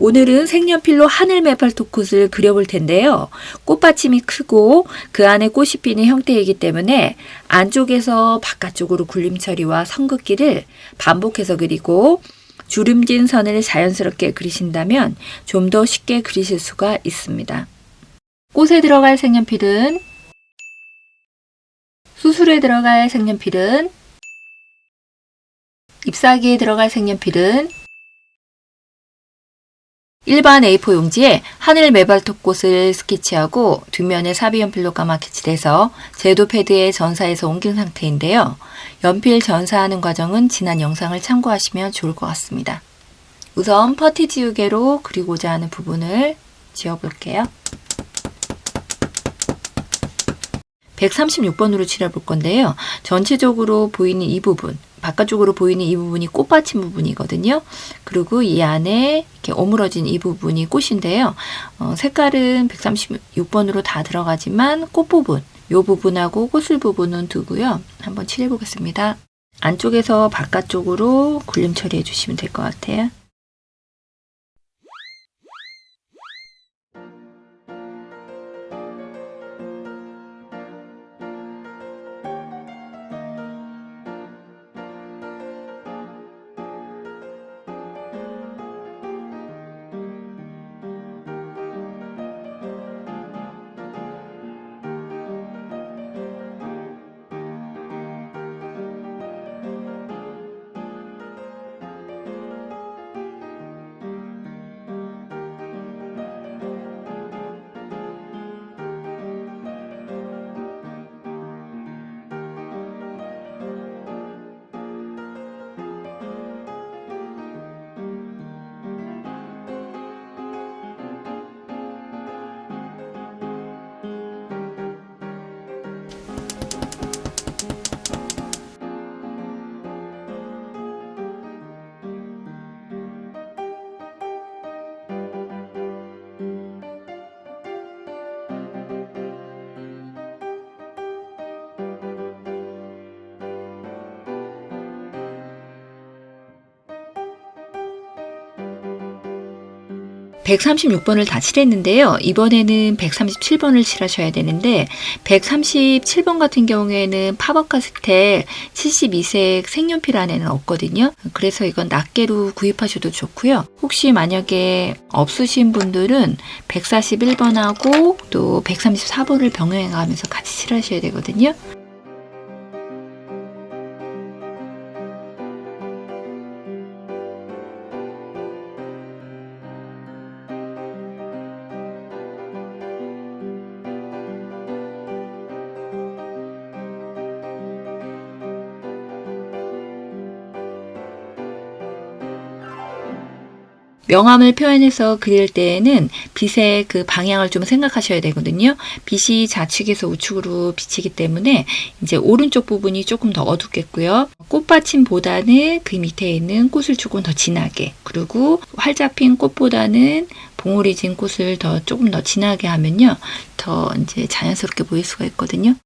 오늘은 색연필로 하늘 메팔토꽃을 그려볼 텐데요. 꽃받침이 크고 그 안에 꽃이 피는 형태이기 때문에 안쪽에서 바깥쪽으로 굴림 처리와 선긋기를 반복해서 그리고 주름진 선을 자연스럽게 그리신다면 좀 더 쉽게 그리실 수가 있습니다. 꽃에 들어갈 색연필은 수술에 들어갈 색연필은 잎사귀에 들어갈 색연필은 일반 A4 용지에 하늘 메발톱꽃을 스케치하고 뒷면에 사비 연필로 까맣게 칠해서 제도 패드에 전사해서 옮긴 상태인데요. 연필 전사하는 과정은 지난 영상을 참고하시면 좋을 것 같습니다. 우선 퍼티 지우개로 그리고자 하는 부분을 지워볼게요. 136번으로 칠해볼 건데요. 전체적으로 보이는 이 부분, 바깥쪽으로 보이는 이 부분이 꽃받침 부분이거든요. 그리고 이 안에 이렇게 오므러진 이 부분이 꽃인데요. 어, 색깔은 136번으로 다 들어가지만 꽃 부분, 이 부분하고 꽃술 부분은 두고요. 한번 칠해 보겠습니다. 안쪽에서 바깥쪽으로 굴림 처리해 주시면 될 것 같아요. (136번을) 다 칠했는데요. 이번에는 (137번을) 칠하셔야 되는데 (137번) 같은 경우에는 파버카 스텔 (72색) 색연필 안에는 없거든요. 그래서 이건 낱개로 구입하셔도 좋고요. 혹시 만약에 없으신 분들은 (141번하고) 또 (134번을) 병행해 가면서 같이 칠하셔야 되거든요. 명암을 표현해서 그릴 때에는 빛의 그 방향을 좀 생각하셔야 되거든요. 빛이 좌측에서 우측으로 비치기 때문에 이제 오른쪽 부분이 조금 더 어둡겠고요. 꽃받침보다는 그 밑에 있는 꽃을 조금 더 진하게 그리고 활짝 핀 꽃보다는 봉오리 진 꽃을 더 조금 더 진하게 하면요. 더 이제 자연스럽게 보일 수가 있거든요.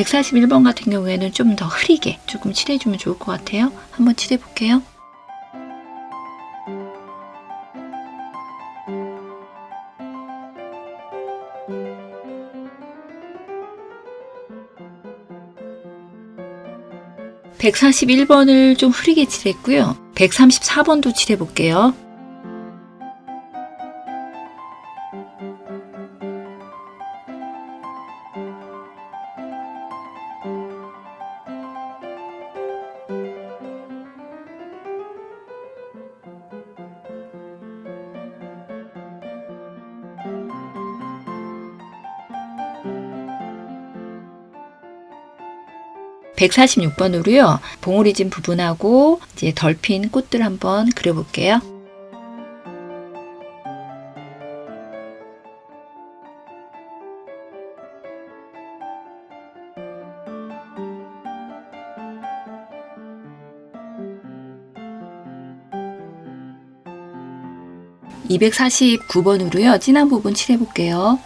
141번 같은 경우에는 좀 더 흐리게 조금 칠해주면 좋을 것 같아요. 한번 칠해볼게요. (141번을) 좀 흐리게 칠했고요 (134번도) 칠해볼게요. 146번으로요. 봉오리 진 부분하고 이제 덜 핀 꽃들 한번 그려볼게요. 249번으로요. 진한 부분 칠해 볼게요.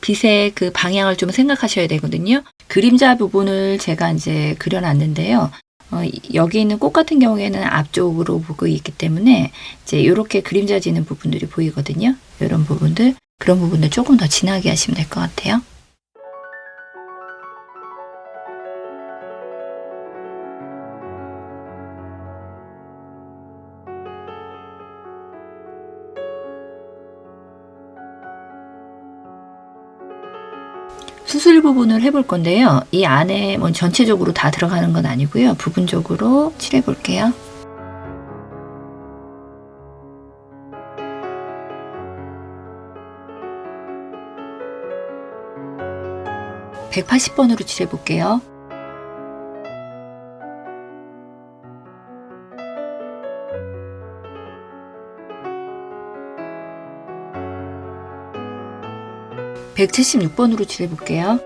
빛의 그 방향을 좀 생각하셔야 되거든요. 그림자 부분을 제가 이제 그려놨는데요. 어, 여기 있는 꽃 같은 경우에는 앞쪽으로 보고 있기 때문에 이제 이렇게 그림자 지는 부분들이 보이거든요. 이런 부분들 그런 부분들 조금 더 진하게 하시면 될 것 같아요. 수술 부분을 해볼 건데요. 이 안에 뭐 전체적으로 다 들어가는 건 아니고요. 부분적으로 칠해 볼게요. (180번으로) 칠해 볼게요. 176번으로 칠해볼게요.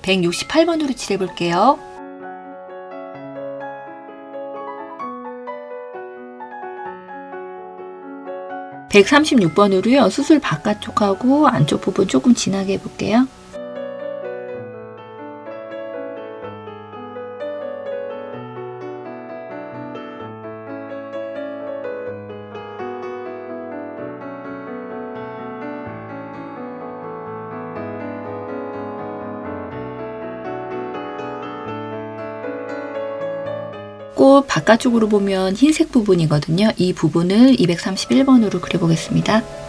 168번으로 칠해볼게요. (136번으로요) 수술 바깥쪽하고 안쪽 부분 조금 진하게 해볼게요. 꽃 바깥쪽으로 보면 흰색 부분이거든요. 이 부분을 231번으로 그려보겠습니다.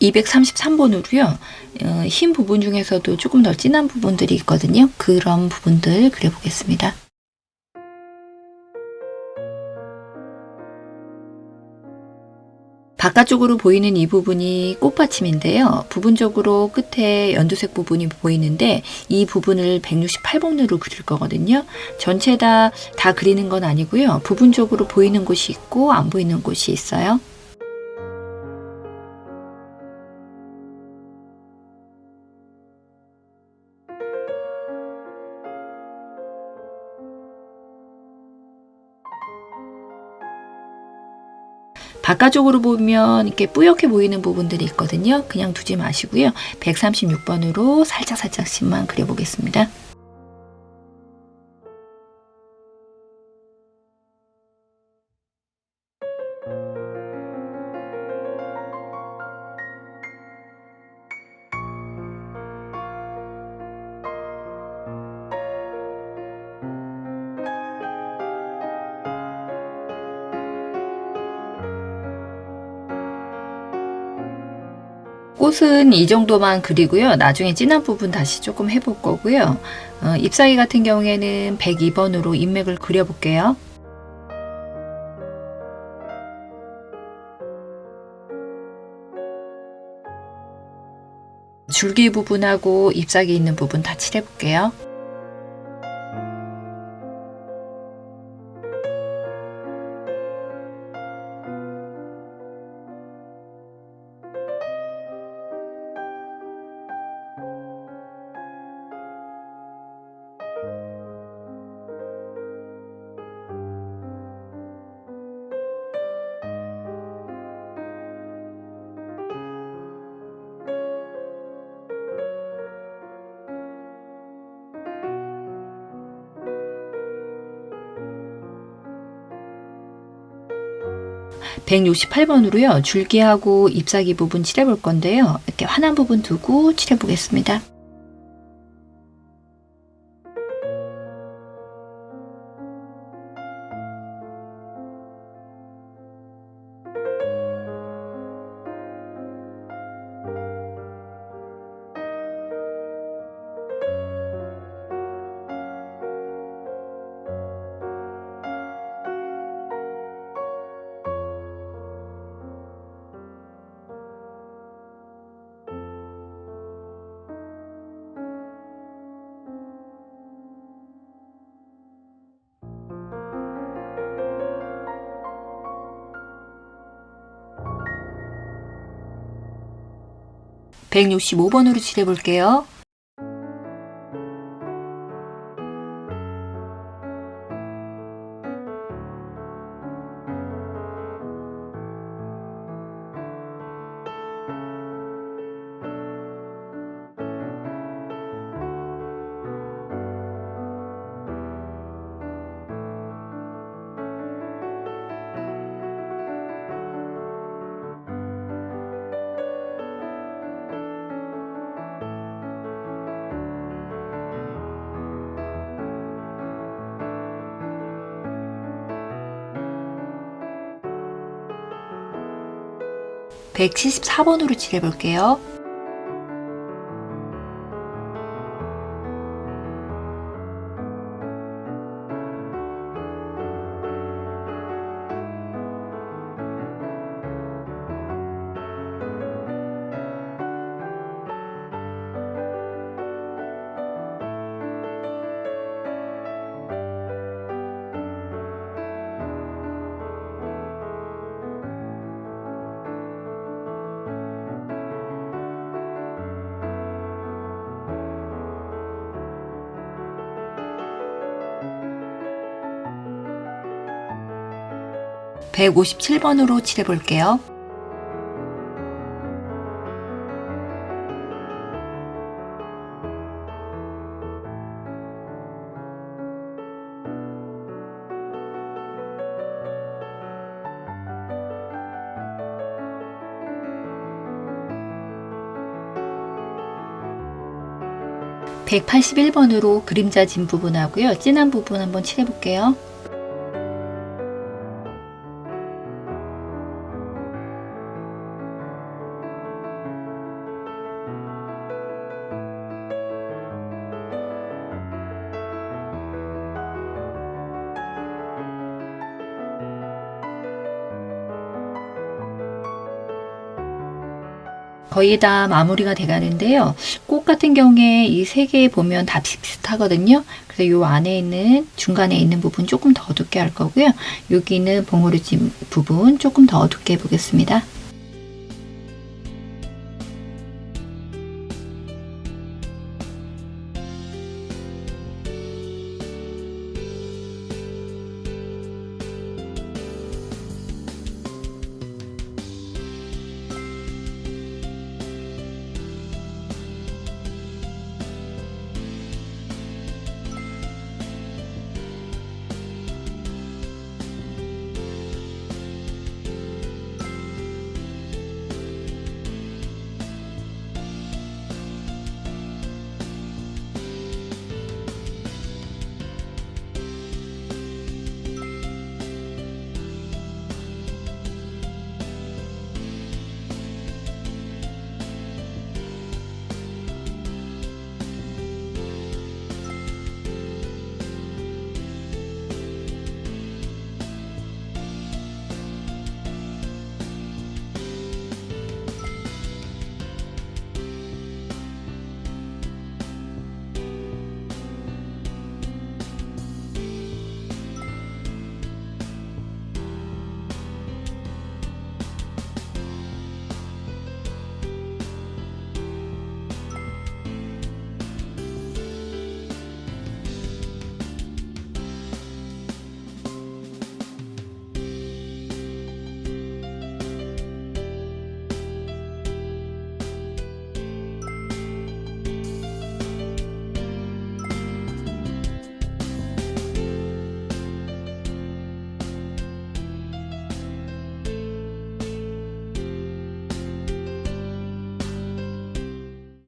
(233번으로요) 어, 흰 부분 중에서도 조금 더 진한 부분들이 있거든요 그런 부분들 그려보겠습니다 바깥쪽으로 보이는 이 부분이 꽃받침인데요. 부분적으로 끝에 연두색 부분이 보이는데 이 부분을 168번으로 그릴 거거든요. 전체 다, 다 그리는 건 아니고요. 부분적으로 보이는 곳이 있고 안 보이는 곳이 있어요. 바깥쪽으로 보면 이렇게 뿌옇게 보이는 부분들이 있거든요. 그냥 두지 마시고요. 136번으로 살짝 살짝씩만 그려보겠습니다. ' 꽃은 이 정도만 그리고요. 나중에 진한 부분 다시 조금 해볼 거고요. 어, 잎사귀 같은 경우에는 102번으로 인맥을 그려 볼게요. 줄기 부분하고 잎사귀 있는 부분 다 칠해 볼게요. 168번으로요. 줄기하고 잎사귀 부분 칠해볼 건데요. 이렇게 환한 부분 두고 칠해보겠습니다. 165번으로 칠해볼게요. 백칠십사 번으로 칠해볼게요. 백오십칠 번으로 칠해 볼게요. 백팔십일 번으로 그림자 진 부분하고요. 진한 부분 한번 칠해볼게요. 거의 다 마무리가 돼가는데요. 꽃 같은 경우에 이 세 개 보면 다 비슷비슷하거든요. 그래서 요 안에 있는 중간에 있는 부분 조금 더 어둡게 할 거고요. 여기는 봉오리 진 부분 조금 더 어둡게 해보겠습니다.